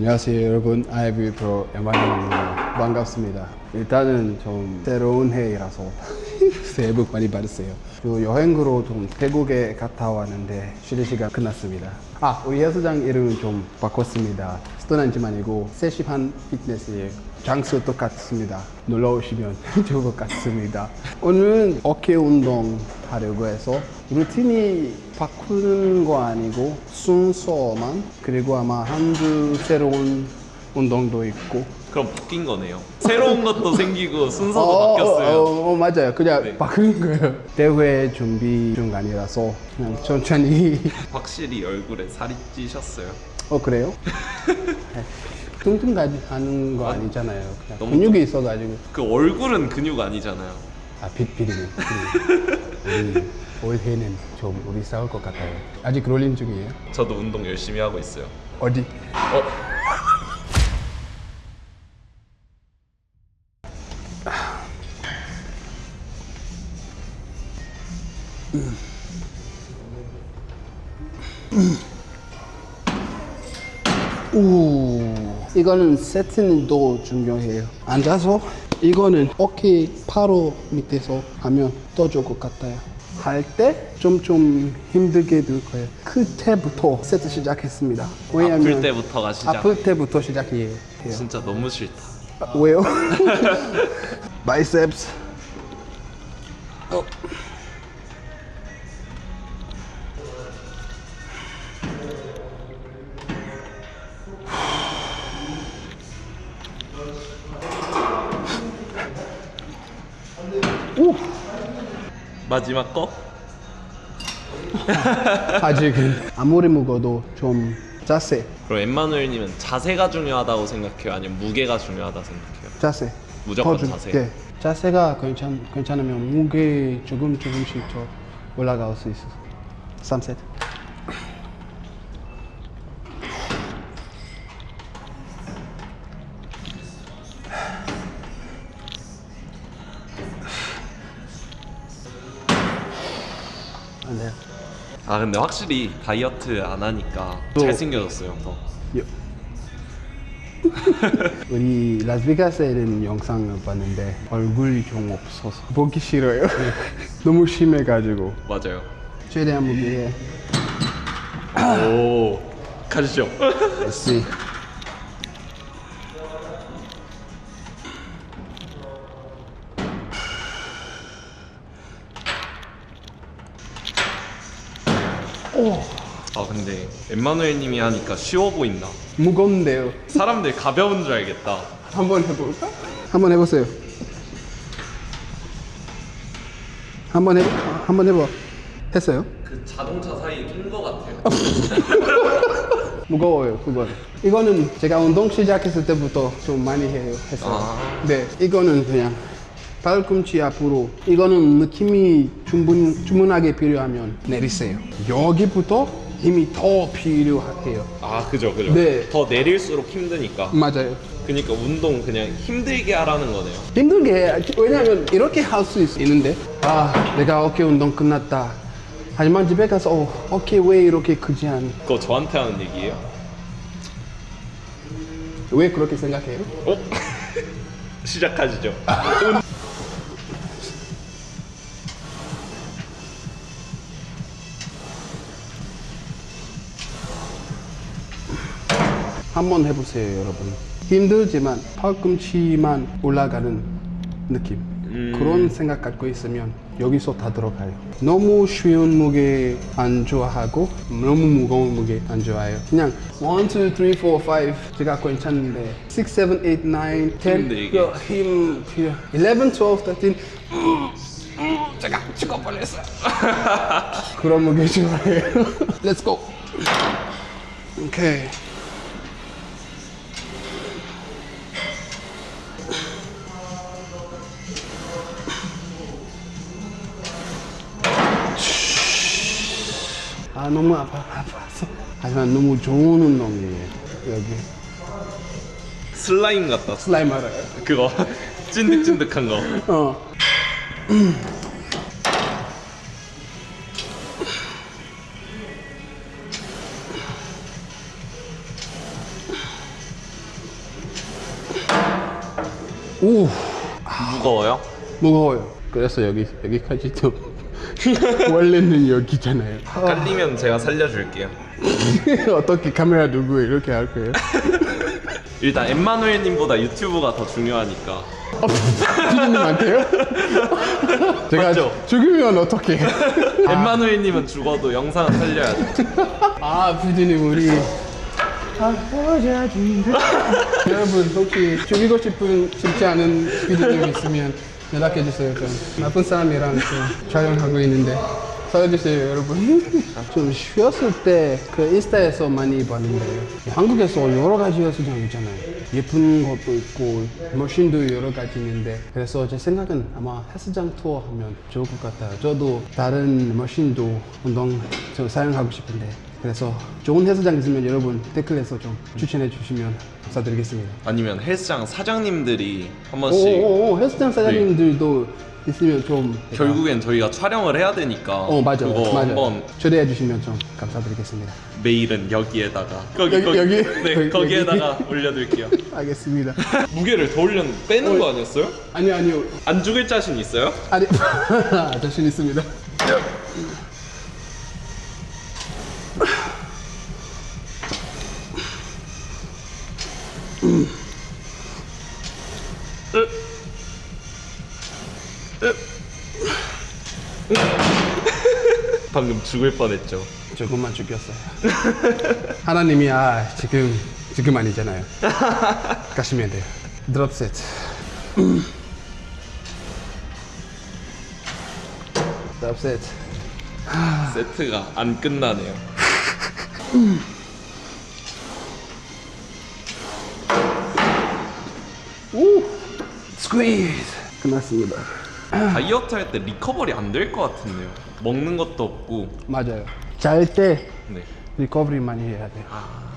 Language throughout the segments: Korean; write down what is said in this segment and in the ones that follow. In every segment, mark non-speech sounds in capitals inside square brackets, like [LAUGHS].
안녕하세요 여러분. 아이비 프로 엠마입니다. 반갑습니다. 일단은 좀 새로운 해이라서 [LAUGHS] 새해 복 많이 받으세요. 그 여행으로 좀 태국에 갔다 왔는데 쉬는 시간 끝났습니다. 아 우리 헬스장 이름은 좀 바꿨습니다. 스토난지 아니고 세시판 피트니스예요 장소 똑같습니다. 놀러 오시면 [LAUGHS] 좋을 것 같습니다. 오늘은 어깨 운동 하려고 해서 루틴이 바꾸는 거 아니고 순서만 그리고 아마 한두 새로운 운동도 있고 그럼 바뀐 거네요. 새로운 것도 [LAUGHS] 생기고 순서도 어, 바뀌었어요. 어, 어, 어, 맞아요 그냥 네. 바꾸는 거예요 대회 준비 중 아니라서 그냥 천천히 [LAUGHS] 확실히 얼굴에 살이 찌셨어요. 어 그래요? 뚱뚱 하는 거 아니잖아요 그냥 근육이 있어가지고 그 얼굴은 근육 아니잖아요. 아, 빗, 비리네. 우리 [LAUGHS] 올해는 좀 우리 싸울 것 같아요. 아직 롤링 중이에요? 저도 운동 열심히 하고 있어요. 어디? 어? 우 이거는 세팅도 중요해요. 앉아서 이거는 어깨 바로 밑에서 하면 더 좋을 것 같아요. 할 때 좀 좀 힘들게 될 거예요. 끝에부터 세트 시작했습니다. 왜냐면 아플 때부터가 시작. 아플 때부터 시작해요. 진짜 너무 싫다. 아, 왜요? [LAUGHS] 바이셉스. 어. 마지막 거? [LAUGHS] 아직은 아무리 무거도 좀 자세, 그럼 엠마누엘님은 자세가 중요하다고 생각해요? 아니면 무게가 중요하다 생각해요? 자세. 무조건 더 주- 자세. 네. 자세가 괜찮, 괜찮으면 무게 조금 조금씩 더 올라갈 수 있어. 3세트. 근데 확실히 다이어트 안 하니까 또- 잘생겨졌어요. 더. 요. [LAUGHS] 우리 라스베가스에 있는 영상을 봤는데 얼굴이 좀 없어서 보기 싫어요. [LAUGHS] 너무 심해가지고 맞아요. 최대한 무게에 오 가시죠. [LAUGHS] 아 근데 엠마누엘님이 하니까 쉬워 보인다. 무거운데요. 사람들 가벼운 줄 알겠다. 한번 해볼까? 한번 해보세요. 한번 해 한번 해봐. 했어요? 그 자동차 사이에 낀거 같아요. [LAUGHS] 무거워요, 그건. 이거는 제가 운동 시작했을 때부터 좀 많이 해요, 했어요. 아. 네, 이거는 그냥 발꿈치 앞으로. 이거는 느낌이 충분, 충분하게 필요하면 내리세요. 여기부터 힘이 더 필요해요. 아 그죠 그죠. 네. 더 내릴수록 힘드니까. 맞아요. 그러니까 운동 그냥 힘들게 하라는 거네요. 힘들게 해. 왜냐면 이렇게 할 수 있는데 아 내가 어깨 운동 끝났다 하지만 집에 가서 어, 어깨 왜 이렇게 크지 않? 그거 저한테 하는 얘기예요? 왜 그렇게 생각해요? 어? [LAUGHS] 시작하시죠. [LAUGHS] 한번 해보세요 여러분. 힘들지만 팔꿈치만 올라가는 느낌. 그런 생각 갖고 있으면 여기서 다 들어가요. 너무 쉬운 무게 안 좋아하고 너무 무거운 무게 안 좋아해요. 그냥 1, 2, 3, 4, 5 제가 괜찮은데 6, 7, 8, 9, 10 힘들게. 그힘 필요 11, 12, 13 음, 음, 제가 죽어 버렸어요. [LAUGHS] 그런 무게 좋아해요. Let's go. 오케이 아 너무 아파 아파서. 하지만 너무 좋은 운동이에요 여기. 슬라임 같다. 슬라임 알아 그거. [LAUGHS] 찐득찐득한 거. 어. 오. 무거워요? 무거워요. 그래서 여기 여기까지 좀 [LAUGHS] 원래는 여기잖아요. 깔리면 제가 살려줄게요. [LAUGHS] 어떻게 카메라 들고 이렇게 할 거예요? [LAUGHS] 일단 엠마누엘님보다 유튜브가 더 중요하니까. 피디님한테요? 제가 맞죠? 죽으면 어떻게? 엠마누엘님은 죽어도 영상은 살려야죠. 아 피디님 우리 아 여러분 혹시 죽이고 싶은 싶지 않은 피디님 있으면 연락해 주세요 좀. 나쁜 사람이랑 좀 촬영하고 있는데. 살려주세요 여러분 [LAUGHS] 좀 쉬었을 때 그 인스타에서 많이 봤는데 한국에서 여러 가지 헬스장 있잖아요. 예쁜 것도 있고 머신도 여러 가지 있는데. 그래서 제 생각은 아마 헬스장 투어 하면 좋을 것 같아요. 저도 다른 머신도 운동 저 사용하고 싶은데 그래서 좋은 헬스장 있으면 여러분 댓글에서 좀 추천해 주시면 감사드리겠습니다. 아니면 헬스장 사장님들이 한 번씩 오오오 헬스장 사장님들도 있으면 좀 결국엔 저희가 촬영을 해야 되니까 어 맞아 그거 맞아 한번 초대해 주시면 좀 감사드리겠습니다. 메일은 여기에다가 거기 여기, 거기. 여기? 네 여기, 거기에다가 올려둘게요. [LAUGHS] 알겠습니다. 무게를 더 올려 빼는 거 아니었어요? 아니요 아니요. 안 죽을 자신 있어요? 아니 [LAUGHS] 자신 있습니다 죽을 뻔했죠. 조금만 죽였어요. 하나님이 아 지금 지금 아니잖아요. 가시면 돼요. 드롭 세트. 드롭 세트. 세트가 안 끝나네요. 오 스퀴즈! 끝났습니다. 다이어트 할 때 리커버리 안 될 것 같은데요. 먹는 것도 없고. 맞아요 잘 때 네. 리커버리 많이 해야 돼요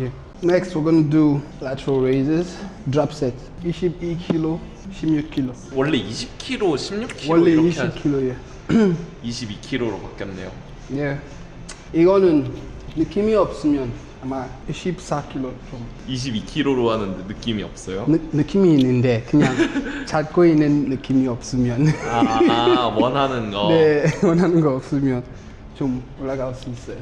예. Next we're gonna do lateral raises drop set 22kg 16kg 원래 20kg, 16kg 원래 이렇게 하죠. 20kg예요 22kg로 바뀌었네요. 예. 이거는 느낌이 없으면 아마 14kg 좀 22kg로 하는데 느낌이 없어요. 느, 느낌이 있는데 그냥 [LAUGHS] 잡고 있는 느낌이 없으면 아, 아, 원하는 거. 네 [LAUGHS] 원하는 거 없으면 좀 올라갈 수 있어요.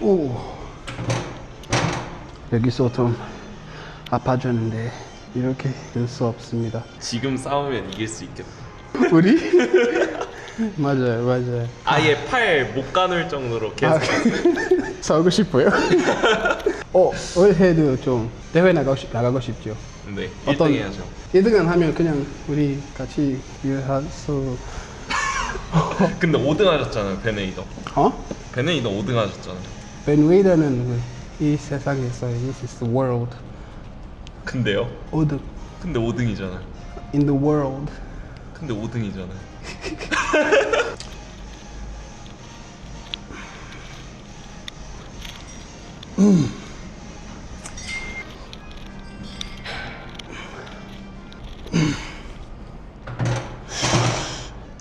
오 여기서 좀 아파졌는데 이렇게 될 수 없습니다. 지금 싸우면 이길 수 있겠다. 우리 [LAUGHS] 맞아요 맞아요. 아예 팔 못 가눌 정도로 계속 아, [LAUGHS] 싸우고 싶어요? [LAUGHS] 어, 올해도 좀 대회 나가고, 싶, 나가고 싶죠. 네, 어떤 1등 해야죠. 1등은 하면 그냥 우리 같이 일해서 근데 5등 하셨잖아요, 베네이더. 어? 베네이더 5등 하셨잖아요. 벤 웨이더는 이 세상에서 this is the world. 근데요? 5등 근데 5등이잖아요. in the world. 근데 5등이잖아요.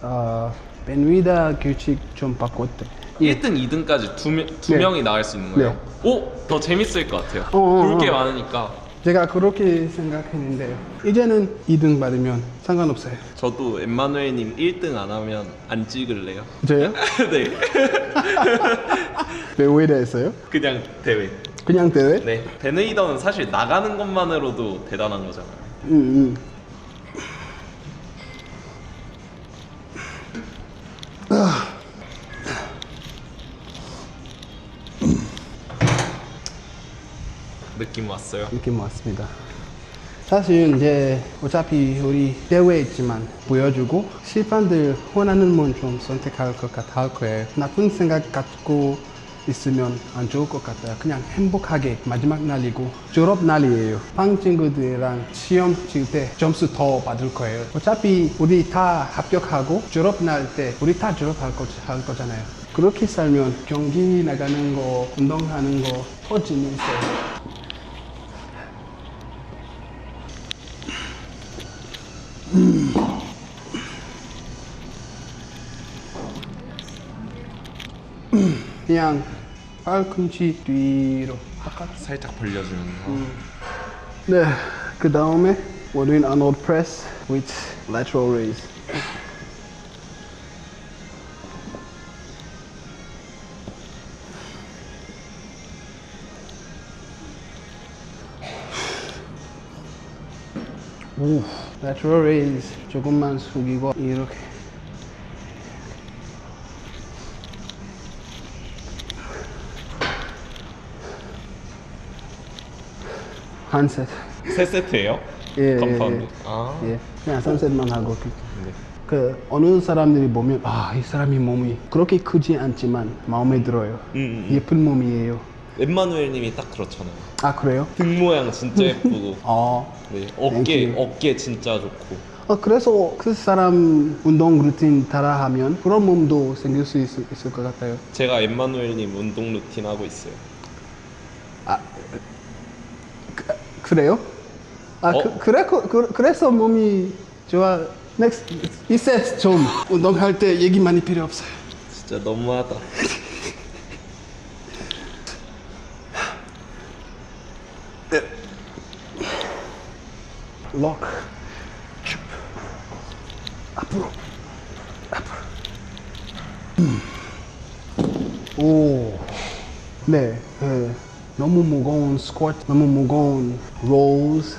아, 벤 웨이더 규칙 좀 바꿨대. 1등, 2등까지 두, 명, 두 네. 명이 나갈 수 있는 거예요. 오! 더 재밌을 것 같아요. 어, 어, 볼게 어. 많으니까. 제가 그렇게 생각했는데요. 이제는 2등 받으면 상관없어요. 저도 엠마누엘님 1등 안 하면 안 찍을래요. 저요? [LAUGHS] 네. [LAUGHS] 벤 웨이더였어요? 그냥 대회. 그냥 대회? 네. 베네이더는 사실 나가는 것만으로도 대단한 거잖아요. 응, 응. 느낌 왔어요. 느낌 왔습니다. 사실 이제 어차피 우리 대회 있지만 보여주고 실판들 원하는 분좀 선택할 것 같아 할 거예요. 나쁜 생각 갖고 있으면 안 좋을 것 같아요. 그냥 행복하게 마지막 날이고 졸업 날이에요. 방 친구들이랑 시험 칠 때 점수 더 받을 거예요. 어차피 우리 다 합격하고 졸업 날 때 우리 다 졸업할 거, 할 거잖아요. 그렇게 살면 경기 나가는 거, 운동하는 거 더 재미있어요. 그냥 팔꿈치 뒤로. 살짝 벌려주면서 네, 그 다음에 we're doing Arnold press with lateral raise. 오. Lateral raise 조금만 숙이고 이렇게. 한 세트. 세 세트예요? 예, 컴파운드. 예, 예. 아. 예, 그냥 선셋만 하고 그, 네. 그 어느 사람들이 보면 아 이 사람이 몸이 그렇게 크지 않지만 마음에 들어요. 음, 음. 예쁜 몸이에요. 엠마누엘님이 딱 그렇잖아요. 아 그래요? 등 모양 진짜 예쁘고. [LAUGHS] 아, 네. 어깨. 어깨 진짜 좋고. 아 그래서 그 사람 운동 루틴 따라 하면 그런 몸도 생길 수 있, 있을 것 같아요. 제가 엠마누엘님 운동 루틴 하고 있어요. 그, 그래요? 아 어? 그, 그래 그, 그래서 몸이 좋아. 넥스트 이셋 좀 운동할 때 얘기 많이 필요 없어요. 진짜 너무하다. [LAUGHS] 록 슉. 앞으로 앞으로 음. 오. 네, 그 너무 무거운 스쿼트, 너무 무거운 롤스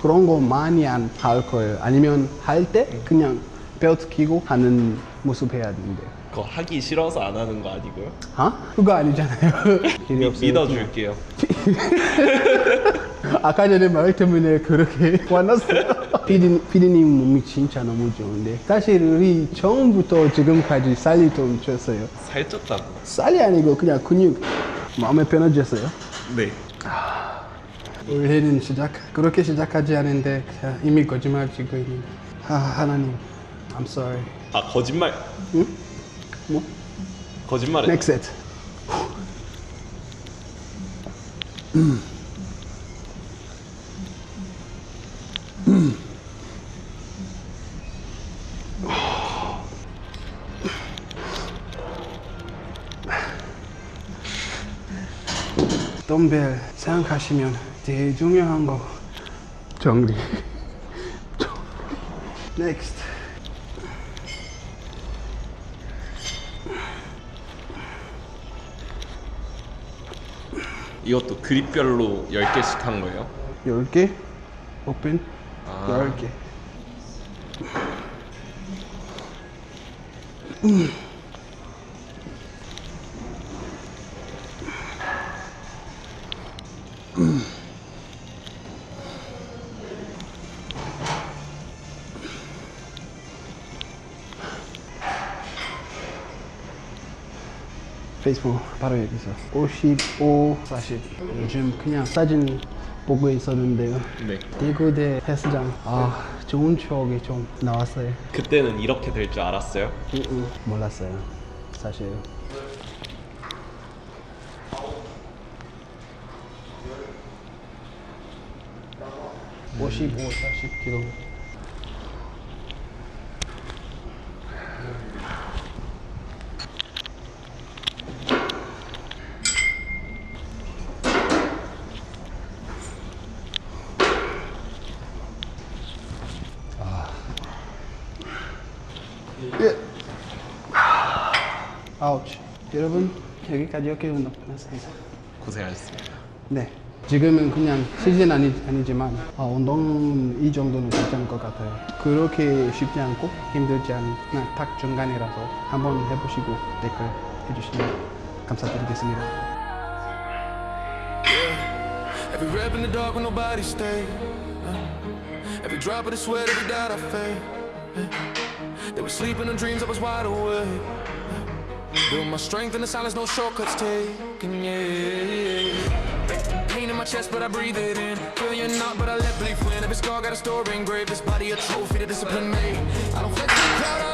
그런 거 많이 안 할 거예요. 아니면 할 때 그냥 벨트 끼고 하는 모습 해야 되는데. 그거 하기 싫어서 안 하는 거 아니고요? 어? 그거 아니잖아요. [LAUGHS] 미. 믿어줄게요. [LAUGHS] 아까 전에 말 때문에 그렇게 [LAUGHS] 화났어요. 피디, 피디님 몸이 진짜 너무 좋은데 사실 우리 처음부터 지금까지 살이 좀 쪘어요. 살쪘다고. 살이 아니고 그냥 근육 마음에 편해졌어요. 네. 원래는 시작 그렇게 시작하지 않은데 그냥 이미 거짓말 치고 있는데 아 하나님 I'm sorry. 아 거짓말. 응? 뭐? 거짓말해. Next set. 덤벨 생각하시면 제일 중요한 거 정리. 정리. Next. 이것도 그립별로 10개씩 한 거예요? 10개 오픈 아. 10개 페이스북 바로 여기서 55, 40 요즘 그냥 사진 보고 있었는데요. 네. 대구대 헬스장. 아 좋은 추억이 좀 나왔어요. 그때는 이렇게 될 줄 알았어요? 음, 음, 몰랐어요 사실. (55, 40kg) 10개 정도 끝났습니다. 고생하셨습니다. 네. 지금은 그냥 시즌 아니, 아니지만 어, 운동 이 정도는 괜찮을 것 같아요 그렇게 쉽지 않고 힘들지 않은 딱 중간이라서 한번 해보시고 댓글 해주시면 감사드리겠습니다 Every rep in the dark when nobody stay Every drop of the sweat, every doubt I fade They were sleeping on dreams, I was wide awake Build my strength in the silence, no shortcuts taken. Yeah. Pain in my chest, but I breathe it in. Feel you're not, but I let belief win. Every scar got a story engraved. This body a trophy, the discipline made. I don't flex the crowd,